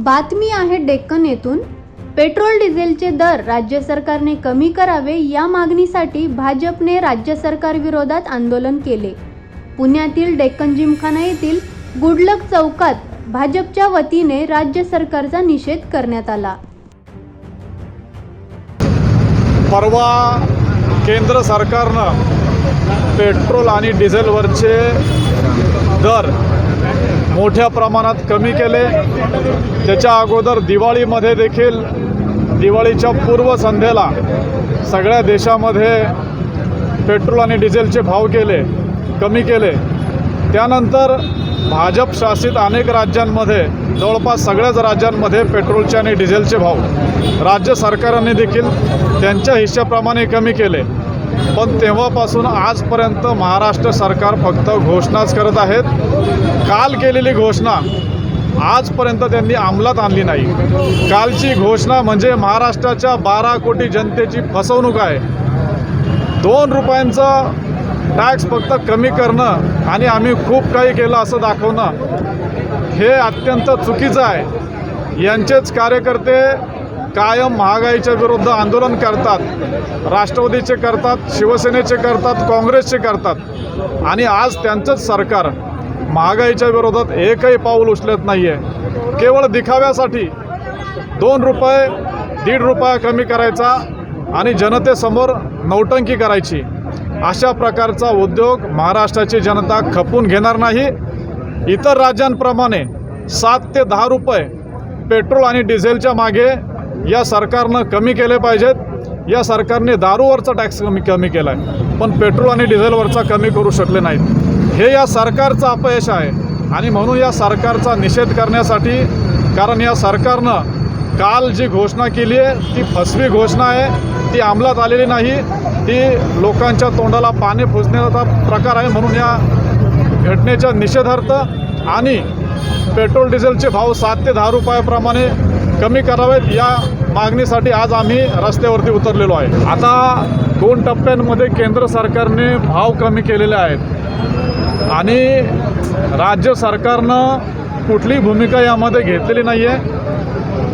बातमी आहे डेक्कन येथून. पेट्रोल डिझेलचे दर राज्य सरकारने कमी करावे या मागणीसाठी भाजपने राज्य सरकार विरोधात आंदोलन केले. पुण्यातील डेक्कन जिमखाना येथील गुडलक चौकात भाजपच्या वतीने राज्य सरकारचा निषेध करण्यात आला. परवा केंद्र सरकारनं पेट्रोल आणि डिझेलवरचे दर मोठ्या प्रमाणात कमी केले. त्याच्या अगोदर दिवाळीमध्ये देखील दिवाळीच्या पूर्वसंध्येला सगळ्या देशामध्ये पेट्रोल आणि डिझेलचे भाव केले कमी केले. त्यानंतर भाजप शासित अनेक राज्यांमध्ये जवळपास सगळ्याच राज्यांमध्ये पेट्रोलचे आणि डिझेलचे भाव राज्य सरकारांनी देखील त्यांच्या हिश्श्याप्रमाणे कमी केले. पण तेव्हापासून आजपर्यंत महाराष्ट्र सरकार फक्त घोषणाच करत आहेत. काल केलेली घोषणा आजपर्यंत त्यांनी अंमलात आणली नाही. कालची घोषणा म्हणजे महाराष्ट्राच्या बारा कोटी जनतेची फसवणूक आहे. दोन रुपयांचा टॅक्स फक्त कमी करणं आणि आम्ही खूप काही केलं असं दाखवणं हे अत्यंत चुकीचं आहे. यांचेच कार्यकर्ते कायम महागाईच्या विरुद्ध आंदोलन करतात राष्ट्रवादीचे करतात शिवसेनेचे करतात काँग्रेसचे करतात. आणि आज त्यांचंच सरकार महागाईच्या विरोधात एकही पाऊल उचलत नाही आहे केवळ दिखाव्यासाठी दोन रुपये दीड रुपया कमी करायचा आणि जनतेसमोर नौटंकी करायची. अशा प्रकारचा उद्योग महाराष्ट्राची जनता खपून घेणार नाही. इतर राज्यांप्रमाणे सात ते दहा रुपये पेट्रोल आणि डिझेलच्या मागे या सरकारनं कमी केले पाहिजेत. या सरकारने दारूवरचा टॅक्स कमी कमी केला आहे पण पेट्रोल आणि डिझेलवरचा कमी करू शकले नाहीत. हे या सरकारचं अपयश आहे. आणि म्हणून या सरकारचा निषेध करण्यासाठी कारण या सरकारनं काल जी घोषणा केली आहे ती फसवी घोषणा आहे. ती अंमलात आलेली नाही. ती लोकांच्या तोंडाला पाणी फुजण्याचा प्रकार आहे म्हणून या घटनेच्या निषेधार्थ आणि पेट्रोल डिझेलचे भाव सात ते दहा रुपयाप्रमाणे कमी करावेत या मागणीसाठी आज आम्ही रस्त्यावरती उतरलेलो आहे. आता दोन टप्प्यांमध्ये केंद्र सरकारने भाव कमी केलेले आहेत. आणि राज्य सरकारनं कुठलीही भूमिका यामध्ये घेतलेली नाही आहे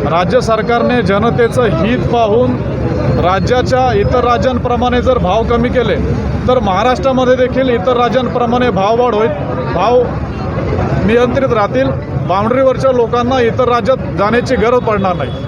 राज्य सरकारने जनतेचं हित पाहून राज्याच्या इतर राज्यांप्रमाणे जर भाव कमी केले तर महाराष्ट्रामध्ये देखील इतर राज्यांप्रमाणे भाववाढ होईल भाव नियंत्रित राहतील. बाउंड्रीवरच्या लोकांना इतर राज्यात जाण्याची गरज पडणार नाही.